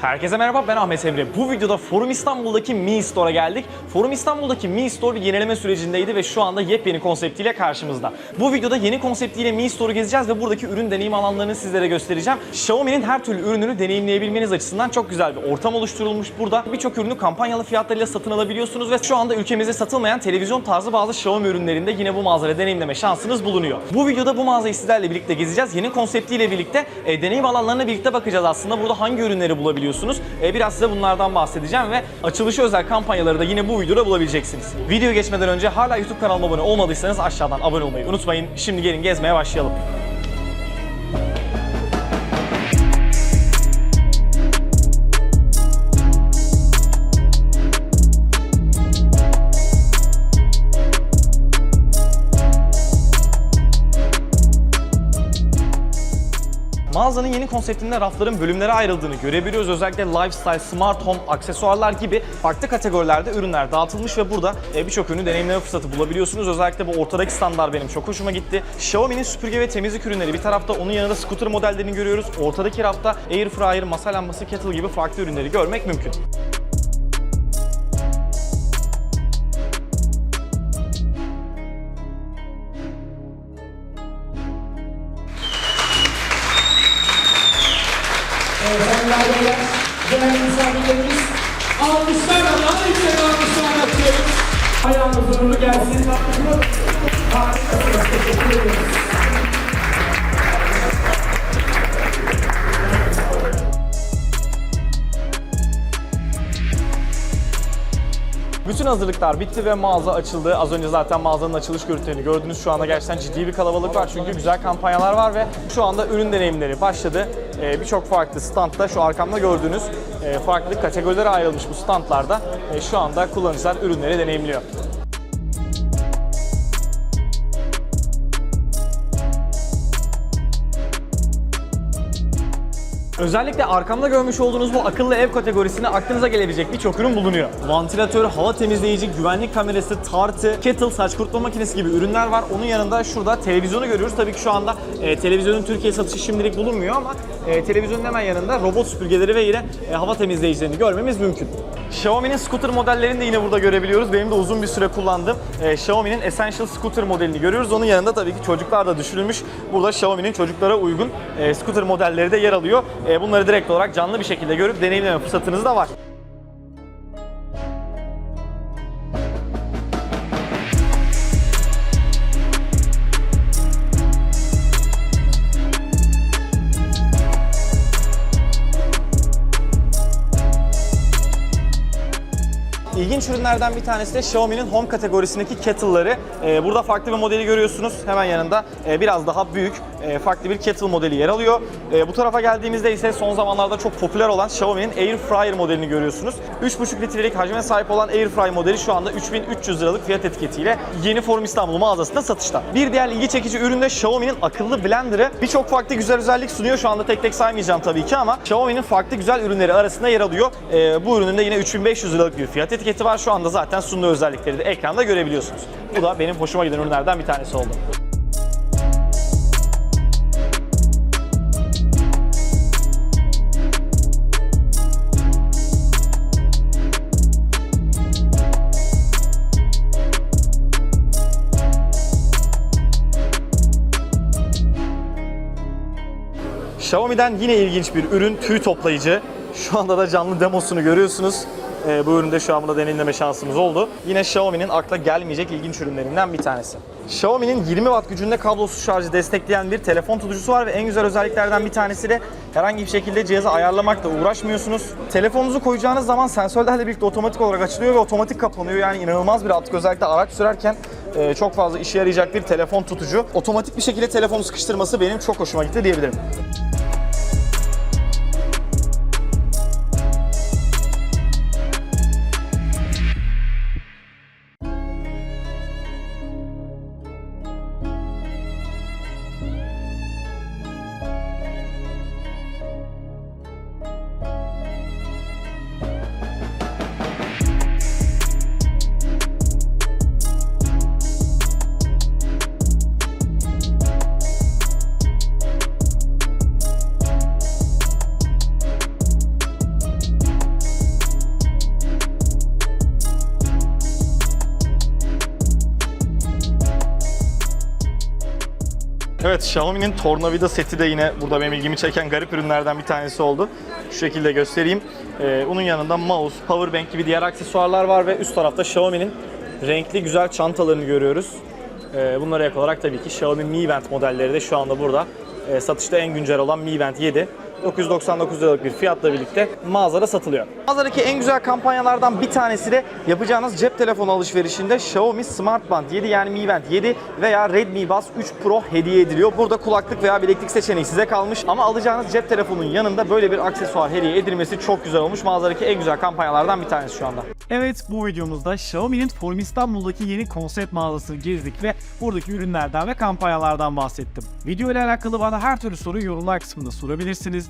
Herkese merhaba ben Ahmet Emre. Bu videoda Forum İstanbul'daki Mi Store'a geldik. Forum İstanbul'daki Mi Store bir yenileme sürecindeydi ve şu anda yepyeni konseptiyle karşımızda. Bu videoda yeni konseptiyle Mi Store'u gezeceğiz ve buradaki ürün deneyim alanlarını sizlere göstereceğim. Xiaomi'nin her türlü ürününü deneyimleyebilmeniz açısından çok güzel bir ortam oluşturulmuş burada. Birçok ürünü kampanyalı fiyatlarıyla satın alabiliyorsunuz ve şu anda ülkemizde satılmayan televizyon tarzı bazı Xiaomi ürünlerinde yine bu mağazada deneyimleme şansınız bulunuyor. Bu videoda bu mağazayı sizlerle birlikte gezeceğiz. Yeni konseptiyle birlikte e, deneyim alanlarına birlikte bakacağız aslında. Burada hangi ürünleri bulabiliyorsunuz? E, biraz size bunlardan bahsedeceğim ve açılışı özel kampanyaları da yine bu videoda bulabileceksiniz. Videoya geçmeden önce hala YouTube kanalıma abone olmadıysanız aşağıdan abone olmayı unutmayın. Şimdi gelin gezmeye başlayalım. Mağazanın yeni konseptinde rafların bölümlere ayrıldığını görebiliyoruz. Özellikle lifestyle, smart home, aksesuarlar gibi farklı kategorilerde ürünler dağıtılmış ve burada e, birçok ürünü deneyimleme fırsatı bulabiliyorsunuz. Özellikle bu ortadaki standlar benim çok hoşuma gitti. Xiaomi'nin süpürge ve temizlik ürünleri bir tarafta, onun yanında scooter modellerini görüyoruz. Ortadaki rafta air fryer, masa lambası, kettle gibi farklı ürünleri görmek mümkün. Değerli misafirlerimiz, alkışlarla daha yüksek alkışlar yapıyoruz. Ayağınız uğurlu gelsin. Harikasınız. Bütün hazırlıklar bitti ve mağaza açıldı. Az önce zaten mağazanın açılış görüntülerini gördünüz. Şu anda gerçekten ciddi bir kalabalık var çünkü güzel kampanyalar var ve şu anda ürün deneyimleri başladı. Ee, Birçok farklı standta şu arkamda gördüğünüz farklı kategorilere ayrılmış bu standlarda e, şu anda kullanıcılar ürünleri deneyimliyor. Özellikle arkamda görmüş olduğunuz bu akıllı ev kategorisine aklınıza gelebilecek birçok ürün bulunuyor. Vantilatör, hava temizleyici, güvenlik kamerası, tartı, kettle, saç kurutma makinesi gibi ürünler var. Onun yanında şurada televizyonu görüyoruz. Tabii ki şu anda e, televizyonun Türkiye satışı şimdilik bulunmuyor ama e, televizyonun hemen yanında robot süpürgeleri ve yine e, hava temizleyicilerini görmemiz mümkün. Xiaomi'nin scooter modellerini de yine burada görebiliyoruz. Benim de uzun bir süre kullandığım e, Xiaomi'nin Essential Scooter modelini görüyoruz. Onun yanında tabii ki çocuklar da düşürülmüş. Burada Xiaomi'nin çocuklara uygun e, scooter modelleri de yer alıyor. E, bunları direkt olarak canlı bir şekilde görüp deneyimleme fırsatınız da var. İlginç ürünlerden bir tanesi de Xiaomi'nin Home kategorisindeki kettle'ları. Ee, burada farklı bir modeli görüyorsunuz. Hemen yanında e, biraz daha büyük e, farklı bir kettle modeli yer alıyor. E, bu tarafa geldiğimizde ise son zamanlarda çok popüler olan Xiaomi'nin Air Fryer modelini görüyorsunuz. 3,5 litrelik hacme sahip olan Air Fryer modeli şu anda 3300 liralık fiyat etiketiyle yeni Forum İstanbul mağazasında satışta. Bir diğer ilgi çekici ürün de Xiaomi'nin akıllı blenderı. Birçok farklı güzel özellik sunuyor. Şu anda tek tek saymayacağım tabii ki ama Xiaomi'nin farklı güzel ürünleri arasında yer alıyor. E, bu ürünün de yine 3500 liralık bir fiyat etiketi var. Şu anda zaten sunduğu özellikleri de ekranda görebiliyorsunuz. Bu da benim hoşuma giden ürünlerden bir tanesi oldu. Xiaomi'den yine ilginç bir ürün tüy toplayıcı. Şu anda da canlı demosunu görüyorsunuz. Ee, bu üründe şu an burada deneyimleme şansımız oldu. Yine Xiaomi'nin akla gelmeyecek ilginç ürünlerinden bir tanesi. Xiaomi'nin 20 watt gücünde kablosuz şarjı destekleyen bir telefon tutucusu var ve en güzel özelliklerden bir tanesi de herhangi bir şekilde cihazı ayarlamakla uğraşmıyorsunuz. Telefonunuzu koyacağınız zaman sensörlerle birlikte otomatik olarak açılıyor ve otomatik kapanıyor. Yani inanılmaz bir rahatlık özellikle araç sürerken e, çok fazla işe yarayacak bir telefon tutucu. Otomatik bir şekilde telefonu sıkıştırması benim çok hoşuma gitti diyebilirim. Evet Xiaomi'nin tornavida seti de yine burada benim ilgimi çeken garip ürünlerden bir tanesi oldu. Şu şekilde göstereyim. Ee, onun yanında mouse, powerbank gibi diğer aksesuarlar var ve üst tarafta Xiaomi'nin renkli güzel çantalarını görüyoruz. Ee, bunlara ek olarak tabii ki Xiaomi Mi Band modelleri de şu anda burada. Ee, satışta en güncel olan Mi Band 7. 999 liralık bir fiyatla birlikte mağazada satılıyor. Mağazadaki en güzel kampanyalardan bir tanesi de yapacağınız cep telefonu alışverişinde Xiaomi Smart Band 7 yani Mi Band 7 veya Redmi Buds 3 Pro hediye ediliyor. Burada kulaklık veya bileklik seçeneği size kalmış ama alacağınız cep telefonunun yanında böyle bir aksesuar hediye edilmesi çok güzel olmuş. Mağazadaki en güzel kampanyalardan bir tanesi şu anda. Evet bu videomuzda Xiaomi'nin Forum İstanbul'daki yeni konsept mağazasını gezdik ve buradaki ürünlerden ve kampanyalardan bahsettim. Video ile alakalı bana her türlü soruyu yorumlar kısmında sorabilirsiniz.